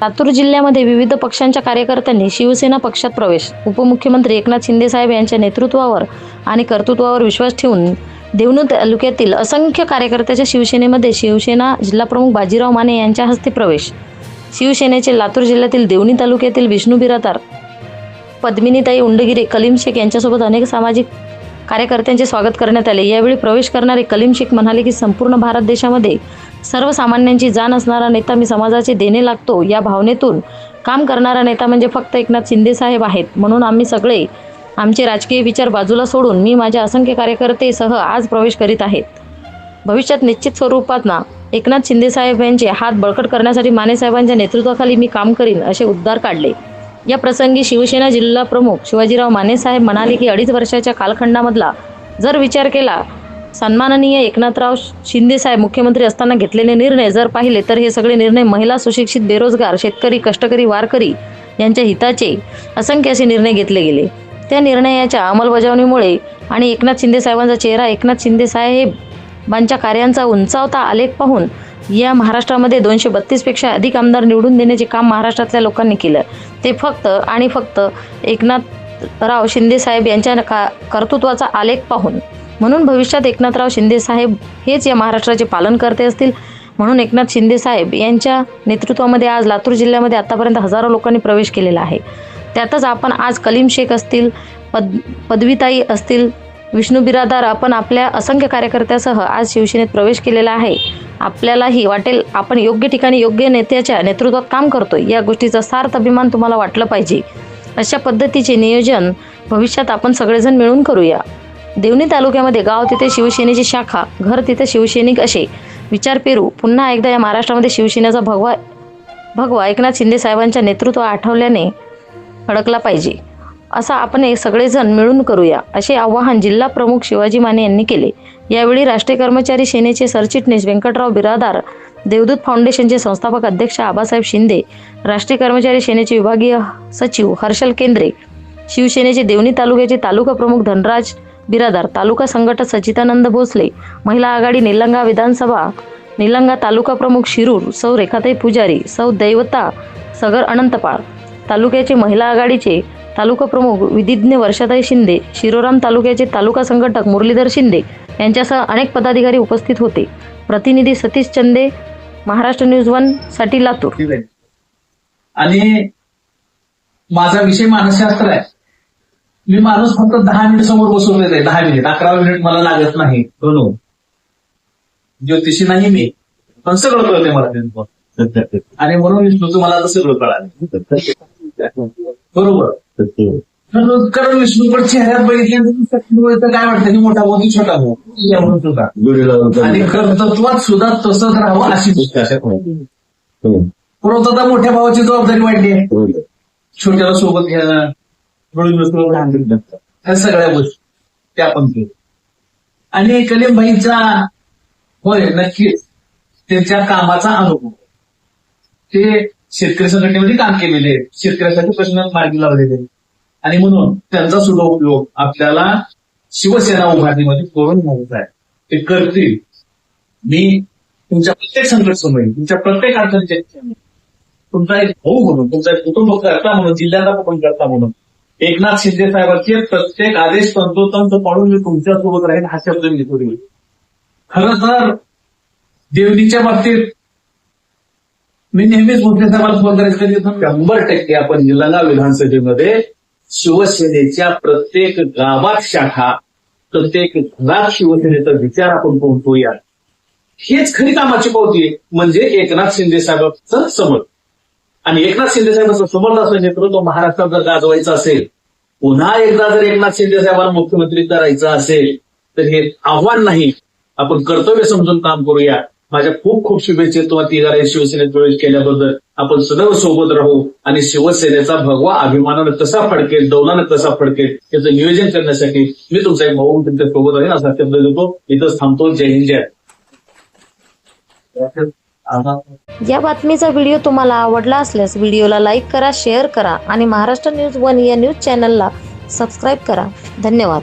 लातूर जिल्ह्यामध्ये विविध पक्षांच्या कार्यकर्त्यांनी शिवसेना पक्षात प्रवेश. उपमुख्यमंत्री एकनाथ शिंदेसाहेब यांच्या नेतृत्वावर आणि कर्तृत्वावर विश्वास ठेवून देवणू तालुक्यातील असंख्य कार्यकर्त्याच्या शिवसेनेमध्ये शिवसेना जिल्हाप्रमुख बाजीराव माने यांच्या हस्ते प्रवेश. शिवसेनेचे लातूर जिल्ह्यातील देवणी तालुक्यातील विष्णू बिरातार पद्मिनीताई उंडगिरे कलीम शेख यांच्यासोबत अनेक सामाजिक कार्यकर्त्यांचे स्वागत करण्यात आले. यावेळी प्रवेश करणारे कलीम शेख म्हणाले की संपूर्ण भारत देशामध्ये सर्वसामान्यांची जाण असणारा नेता मी समाजाचे देणे लागतो. या भावनेतून काम करणारा नेता म्हणजे फक्त एकनाथ शिंदे साहेब आहेत. म्हणून आम्ही सगळे आमचे राजकीय विचार बाजूला सोडून मी माझ्या असंख्य कार्यकर्तेसह आज प्रवेश करीत आहेत भविष्यात निश्चित स्वरूपात ना एकनाथ शिंदे साहेब यांचे हात बळकट करण्यासाठी माने साहेबांच्या नेतृत्वाखाली मी काम करीन असे उद्गार काढले. या प्रसंगी शिवसेना जिल्हा प्रमुख शिवाजीराव मानेसाहेब म्हणाले की अडीच वर्षाच्या कालखंडामधला जर विचार केला सन्माननीय एकनाथराव शिंदेसाहेब मुख्यमंत्री असताना घेतलेले निर्णय जर पाहिले तर हे सगळे निर्णय महिला सुशिक्षित बेरोजगार शेतकरी कष्टकरी वारकरी यांच्या हिताचे असंख्य असे निर्णय घेतले गेले. त्या निर्णयाच्या अंमलबजावणीमुळे आणि एकनाथ शिंदेसाहेबांचा चेहरा एकनाथ शिंदेसाहेबांच्या कार्यांचा उंचावता आलेख पाहून या महाराष्ट्रामध्ये दोनशे बत्तीसपेक्षा अधिक आमदार निवडून देण्याचे काम महाराष्ट्रातल्या लोकांनी केलं. ते फक्त आणि फक्त एकनाथराव शिंदे साहेब यांच्या का कर्तृत्वाचा आलेख पाहून. म्हणून भविष्यात एकनाथराव शिंदेसाहेब हेच या महाराष्ट्राचे पालन करते असतील. म्हणून एकनाथ शिंदे साहेब यांच्या नेतृत्वामध्ये आज लातूर जिल्ह्यामध्ये आतापर्यंत हजारो लोकांनी प्रवेश केलेला आहे. त्यातच आपण आज कलीम शेख असतील पद पदवीताई असतील विष्णू बिरादार आपण आपल्या असंख्य कार्यकर्त्यासह आज शिवसेनेत प्रवेश केलेला आहे. आपल्यालाही वाटेल आपण योग्य ठिकाणी योग्य नेत्याच्या नेतृत्वात काम करतोय या गोष्टीचा सार्थ अभिमान तुम्हाला वाटलं पाहिजे. अशा पद्धतीचे नियोजन भविष्यात आपण सगळेजण मिळून करूया. देवणी तालुक्यामध्ये गाव तिथे शिवसेनेची शाखा घर तिथे शिवसैनिक असे. विचार पेरू पुन्हा एकदा या महाराष्ट्रामध्ये शिवसेनेचा भगवा भगवा एकनाथ शिंदे साहेबांच्या नेतृत्व आठवल्याने अडकला पाहिजे. असा आपण एक सगळेजण मिळून करूया असे आवाहन जिल्हा प्रमुख शिवाजी माने यांनी केले. यावेळी राष्ट्रीय कर्मचारी सेनेचे सरचिटणीस व्यंकटराव बिरादार देवदूत फाउंडेशनचे संस्थापक अध्यक्ष आबासाहेब शिंदे राष्ट्रीय कर्मचारी सेनेचे विभागीय सचिव हर्षल केंद्रे शिवसेनेचे देवणी तालुक्याचे तालुका प्रमुख धनराज बिरादार तालुका संघटक सचितानंद भोसले महिला आघाडी निलंगा विधानसभा निलंगा तालुका प्रमुख शिरूर सौ रेखाताई पुजारी सौ दैवता सगर अनंतपाळ तालुक्याचे महिला आघाडीचे तालुका प्रमुख विधिज्ञ वर्षाताई शिंदे शिरोराम तालुक्याचे तालुका संघटक मुरलीधर शिंदे यांच्यासह अनेक पदाधिकारी उपस्थित होते. प्रतिनिधी सतीश चंदे महाराष्ट्र न्यूज वनसाठी लातूर. आणि माझा विषय मानसशास्त्र आहे. मी माणूस फक्त दहा मिनिट समोर बसवलेला आहे दहा मिनिट. अकरा मिनिट मला लागत नाही. म्हणून ज्योतिषी नाही मी पण सगळं कळते मला. आणि म्हणून विष्णूचं मला आता सगळं कळालं. बरोबर. कारण विष्णू पण चेहऱ्यात बघितल्यानंतर काय वाटतं? की मोठा भाऊ की छोटा भाऊ? या म्हणून सुद्धा आणि कर्तृत्वात सुद्धा तसंच राहावं अशी परंतु आता मोठ्या भावाची जबाबदारी वाढली आहे. छोट्याला सोबत घ्यायला मिळून मिसळून लहान दिलं. ह्या सगळ्या गोष्टी त्या पण केल्या. आणि कलीमबाईंचा होय नक्कीच. त्यांच्या कामाचा अनुभव. ते शेतकरी संघटनेमध्ये काम केलेले आहे शेतकऱ्यासाठी प्रश्न मार्गी लावलेले आणि म्हणून त्यांचा सुद्धा उपयोग आपल्याला शिवसेना उभारणीमध्ये करून घ्यायचा आहे. ते करतील. मी तुमच्या प्रत्येक संकट समोर तुमच्या प्रत्येक अडचणीच्या तुमचा एक भाऊ म्हणून तुमचा एक कुटुंब करता म्हणून जिल्ह्याचा पण करता म्हणून एकनाथ शिंदे साहेबांचे प्रत्येक आदेश तंतोतंत पाळून मी तुमच्यासोबत राहील हा शब्द मी घेतो खरं तर देवणीच्या बाबतीत मी नेहमीच मोठ्या साहेबांना फोन करायचं कधी शंभर टक्के आपण निलंगा विधानसभेमध्ये शिवसेनेच्या प्रत्येक गावात शाखा प्रत्येक घरात शिवसेनेचा विचार आपण पोहोचवूया हेच खरी कामाची पावती आहे. म्हणजे एकनाथ शिंदे साहेबांचं समर्थ आणि एकनाथ शिंदे साहेबांचं समर्थ असं नेतृत्व महाराष्ट्रात जर गाजवायचं असेल पुन्हा एकदा जर एकनाथ शिंदे साहेबांना मुख्यमंत्री करायचं असेल तर हे आव्हान नाही. आपण कर्तव्य समजून काम करूया. माझ्या खूप खूप शुभेच्छा. तुम्हाला तिघाला शिवसेनेत प्रवेश केल्याबद्दल आपण सदैव सोबत राहू आणि शिवसेनेचा भगवा अभिमानानं कसा फडकेल डौलानं कसा फडकेल याचं नियोजन करण्यासाठी मी तुमचा एक भाऊ तुमच्यासोबत आहे असा शब्द देतो. इथंच थांबतो. जय हिंद जय या बातमीचा व्हिडिओ तुम्हाला आवडला असल्यास व्हिडिओला लाईक करा शेअर करा आणि महाराष्ट्र न्यूज वन या न्यूज चॅनलला सबस्क्राईब करा. धन्यवाद.